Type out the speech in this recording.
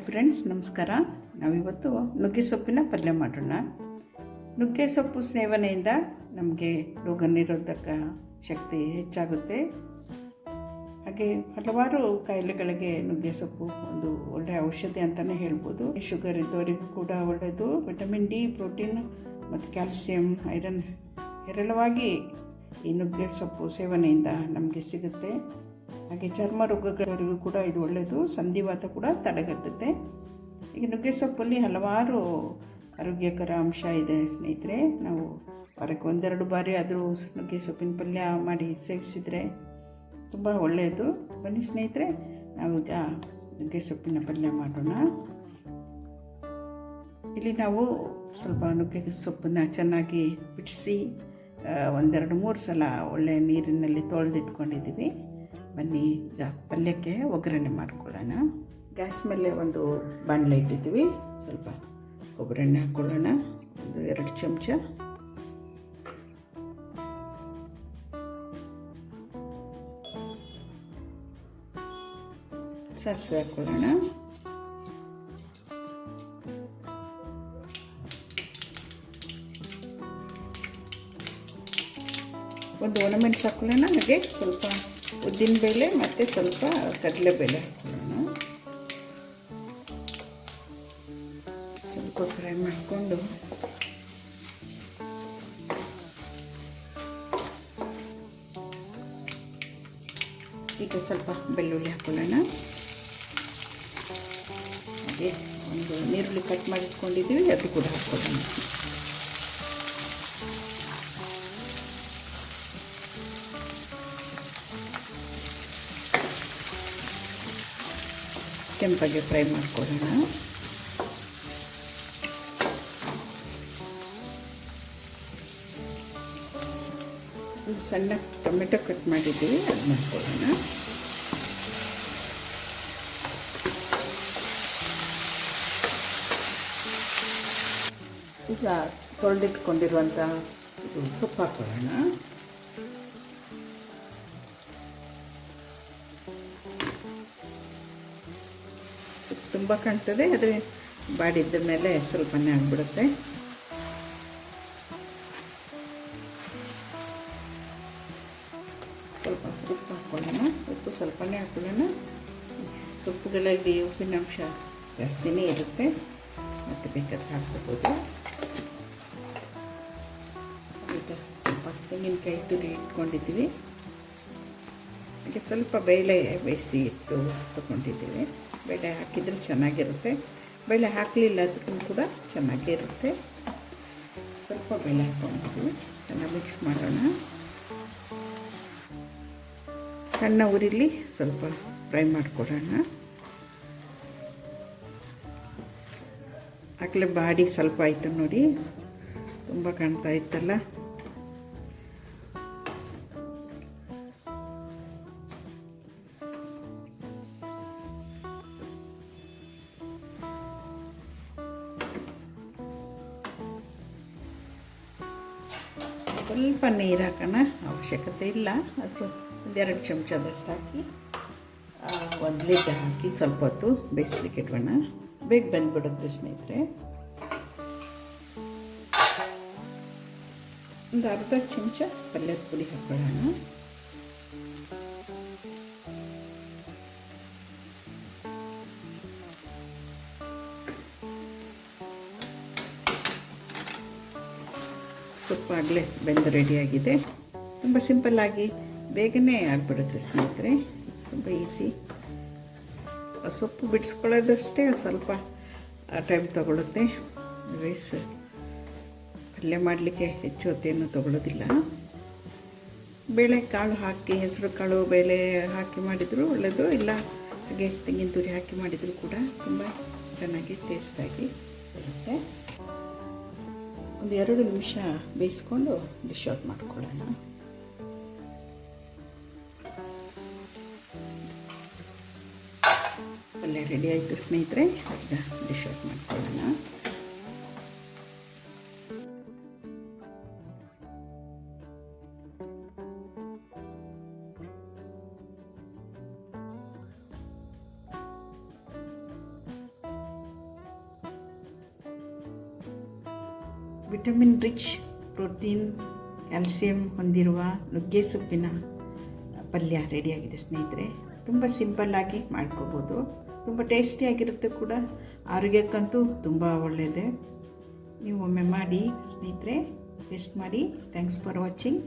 Hi friends, ನಮಸ್ಕಾರ. ನಾವಿವತ್ತು ನುಗ್ಗೆ ಸೊಪ್ಪಿನ ಪಲ್ಯ ಮಾಡೋಣ. ನುಗ್ಗೆ ಸೊಪ್ಪು ಸೇವನೆಯಿಂದ ನಮಗೆ ರೋಗ ನಿರೋಧಕ ಶಕ್ತಿ ಹೆಚ್ಚಾಗುತ್ತೆ. ಹಾಗೆ ಹಲವಾರು ಕಾಯಿಲೆಗಳಿಗೆ ನುಗ್ಗೆ ಸೊಪ್ಪು ಒಂದು ಒಳ್ಳೆಯ ಔಷಧಿ ಅಂತಲೇ ಹೇಳ್ಬೋದು. ಶುಗರ್ ಇದ್ದವರಿಗೂ ಕೂಡ ಒಳ್ಳೆಯದು. ವಿಟಮಿನ್ ಡಿ, ಪ್ರೋಟೀನ್ ಮತ್ತು ಕ್ಯಾಲ್ಸಿಯಂ ಐರನ್ ಹೇರಳವಾಗಿ ಈ ನುಗ್ಗೆ ಸೊಪ್ಪು ಸೇವನೆಯಿಂದ ನಮಗೆ ಸಿಗುತ್ತೆ. ಹಾಗೆ ಚರ್ಮ ರೋಗಗಳಿಗೂ ಕೂಡ ಇದು ಒಳ್ಳೆಯದು ಸಂಧಿವಾತ ಕೂಡ ತಡೆಗಟ್ಟುತ್ತೆ. ಈಗ ನುಗ್ಗೆ ಸೊಪ್ಪಲ್ಲಿ ಹಲವಾರು ಆರೋಗ್ಯಕರ ಅಂಶ ಇದೆ ಸ್ನೇಹಿತರೆ. ನಾವು ವಾರಕ್ಕೆ ಒಂದೆರಡು ಬಾರಿ ಆದರೂ ನುಗ್ಗೆ ಸೊಪ್ಪಿನ ಪಲ್ಯ ಮಾಡಿ ಸೇವಿಸಿದರೆ ತುಂಬ ಒಳ್ಳೆಯದು ಬನ್ನಿ ಸ್ನೇಹಿತರೆ ನಾವೀಗ ನುಗ್ಗೆ ಸೊಪ್ಪಿನ ಪಲ್ಯ ಮಾಡೋಣ. ಇಲ್ಲಿ ನಾವು ಸ್ವಲ್ಪ ನುಗ್ಗೆ ಸೊಪ್ಪನ್ನ ಚೆನ್ನಾಗಿ ಬಿಡಿಸಿ ಒಂದೆರಡು ಮೂರು ಸಲ ಒಳ್ಳೆಯ ನೀರಿನಲ್ಲಿ ತೊಳೆದಿಟ್ಕೊಂಡಿದ್ದೀವಿ. ಬನ್ನಿ ಪಲ್ಯಕ್ಕೆ ಒಗ್ಗರಣೆ ಮಾಡ್ಕೊಳ್ಳೋಣ. ಗ್ಯಾಸ್ ಮೇಲೆ ಒಂದು ಬಾಣಲೆ ಇಟ್ಟಿದ್ದೀವಿ. ಸ್ವಲ್ಪ ಒಗ್ಗರಣೆ ಹಾಕ್ಕೊಳ್ಳೋಣ ಒಂದು ಎರಡು ಚಮಚ. ಸಾಸಿವೆ ಹಾಕ್ಕೊಳ್ಳೋಣ ಒಂದು ಒಣಮೆಣಸು ಹಾಕೊಳ್ಳೋಣ ನನಗೆ ಸ್ವಲ್ಪ ಉದ್ದಿನ ಬೇಳೆ ಮತ್ತು ಸ್ವಲ್ಪ ಕಡಲೆಬೇಳೆ ಹಾಕೊಳ್ಳೋಣ ಸ್ವಲ್ಪ ಫ್ರೈ ಮಾಡಿಕೊಂಡು. ಈಗ ಸ್ವಲ್ಪ ಬೆಳ್ಳುಳ್ಳಿ ಹಾಕೊಳ್ಳೋಣ. ಹಾಗೆ ಒಂದು ನೀರುಳ್ಳಿ ಕಟ್ ಮಾಡಿಟ್ಕೊಂಡಿದ್ದೀವಿ, ಅದು ಕೂಡ ಹಾಕ್ಕೊಳ್ಳೋಣ. ಕೆಂಪಾಗಿ ಫ್ರೈ ಮಾಡ್ಕೊಳ್ಳೋಣ. ಒಂದು ಸಣ್ಣ ಟೊಮೆಟೊ ಕಟ್ ಮಾಡಿದ್ದೀವಿ ಅದು ಮಾಡ್ಕೊಳ್ಳೋಣ. ಈಗ ತೊಳೆದಿಟ್ಕೊಂಡಿರುವಂಥ ಸೊಪ್ಪು ಹಾಕೊಳ್ಳೋಣ ತುಂಬ ಕಾಣ್ತದೆ, ಆದರೆ ಬಾಡಿದ್ದ ಮೇಲೆ ಸ್ವಲ್ಪನೇ ಆಗಿಬಿಡುತ್ತೆ. ಸ್ವಲ್ಪ ಉಪ್ಪು ಹಾಕ್ಕೊಳ್ಳೋಣ ಉಪ್ಪು ಸ್ವಲ್ಪನೇ ಹಾಕ್ಕೊಳ್ಳೋಣ ಸೊಪ್ಪುಗಳಲ್ಲಿ ಉಪ್ಪಿನಂಶ ಜಾಸ್ತಿನೇ ಇರುತ್ತೆ. ಮತ್ತು ಬೇಕಾದ್ರೆ ಹಾಕ್ಕೋಬೋದು. ಈಗ ಸ್ವಲ್ಪ ತೆಂಗಿನಕಾಯಿ ತುರಿ ಇಟ್ಕೊಂಡಿದ್ದೀವಿ. ಹಾಗೆ ಸ್ವಲ್ಪ ಬೇಳೆ ಬೇಯಿಸಿ ಇಟ್ಟು ತಗೊಂಡಿದ್ದೀವಿ. ಬೇಳೆ ಹಾಕಿದ್ರೆ ಚೆನ್ನಾಗಿರುತ್ತೆ. ಬೇಳೆ ಹಾಕಲಿಲ್ಲ ಅದಕ್ಕೂ ಕೂಡ ಚೆನ್ನಾಗಿರುತ್ತೆ. ಸ್ವಲ್ಪ ಬೇಳೆ ಹಾಕೊಂಡಿದ್ದೀವಿ ಚೆನ್ನಾಗಿ ಮಿಕ್ಸ್ ಮಾಡೋಣ. ಸಣ್ಣ ಉರಿಲಿ ಸ್ವಲ್ಪ ಫ್ರೈ ಮಾಡಿಕೊಡೋಣ. ಆಗಲೇ ಬಾಡಿ ಸ್ವಲ್ಪ ಆಯಿತು ನೋಡಿ. ತುಂಬ ಕಾಣ್ತಾ ಇತ್ತಲ್ಲ? ಸ್ವಲ್ಪ ನೀರು ಹಾಕೋಣ. ಅವಶ್ಯಕತೆ ಇಲ್ಲ. ಅದು ಒಂದೆರಡು ಚಮಚದಷ್ಟು ಹಾಕಿ ಒಂದು ಲೀಟರ್ ಹಾಕಿ ಸ್ವಲ್ಪ ಹೊತ್ತು ಬೇಯಿಸ್ಲಿಕ್ಕೆ ಇಟ್ಕೋಣ ಬೇಗ ಬಂದ್ಬಿಡುತ್ತೆ ಸ್ನೇಹಿತರೆ. ಒಂದು ಅರ್ಧ ಚಮಚ ಪಲ್ಯದ ಪುಡಿ ಹಾಕೊಳ್ಳೋಣ. ಸೊಪ್ಪು ಆಗಲೇ ಬೆಂದು ರೆಡಿಯಾಗಿದೆ ತುಂಬ ಸಿಂಪಲ್ಲಾಗಿ ಬೇಗನೆ ಆಗಿಬಿಡುತ್ತೆ ಸ್ನೇಹಿತರೆ. ತುಂಬ ಈಸಿ ಸೊಪ್ಪು ಬಿಡಿಸ್ಕೊಳ್ಳೋದಷ್ಟೇ ಸ್ವಲ್ಪ ಟೈಮ್ ತಗೊಳುತ್ತೆ. ರೈಸ್ ಪಲ್ಯ ಮಾಡಲಿಕ್ಕೆ ಹೆಚ್ಚು ಹೊತ್ತೇನು ತಗೊಳ್ಳೋದಿಲ್ಲ ಬೇಳೆ ಕಾಳು ಹಾಕಿ, ಹೆಸರು ಕಾಳು, ಬೇಳೆ ಹಾಕಿ ಮಾಡಿದರೂ ಒಳ್ಳೆಯದು ಇಲ್ಲ ಹಾಗೆ ತೆಂಗಿನ ತುರಿ ಹಾಕಿ ಮಾಡಿದರೂ ಕೂಡ ತುಂಬ ಚೆನ್ನಾಗಿ ಟೇಸ್ಟಾಗಿ ಬರುತ್ತೆ. ಒಂದು ಎರಡು ನಿಮಿಷ ಬೇಯಿಸ್ಕೊಂಡು ಡಿಶ್ ಔಟ್ ಮಾಡ್ಕೊಳ್ಳೋಣ. ಅಲ್ಲೇ ರೆಡಿ ಆಯಿತು ಸ್ನೇಹಿತರೆ, ಈಗ ಡಿಶ್ ಔಟ್ ಮಾಡ್ಕೊಳ್ಳೋಣ. ವಿಟಮಿನ್ ರಿಚ್ ಪ್ರೋಟೀನ್ ಕ್ಯಾಲ್ಸಿಯಂ ಹೊಂದಿರುವ ನುಗ್ಗೆ ಸೊಪ್ಪಿನ ಪಲ್ಯ ರೆಡಿಯಾಗಿದೆ ಸ್ನೇಹಿತರೆ. ತುಂಬ ಸಿಂಪಲ್ಲಾಗಿ ಮಾಡ್ಕೋಬೋದು. ತುಂಬ ಟೇಸ್ಟಿಯಾಗಿರುತ್ತೆ ಕೂಡ. ಆರೋಗ್ಯಕ್ಕಂತೂ ತುಂಬ ಒಳ್ಳೆಯದೇ ನೀವು ಒಮ್ಮೆ ಮಾಡಿ ಸ್ನೇಹಿತರೆ, ಟೆಸ್ಟ್ ಮಾಡಿ. Thanks for watching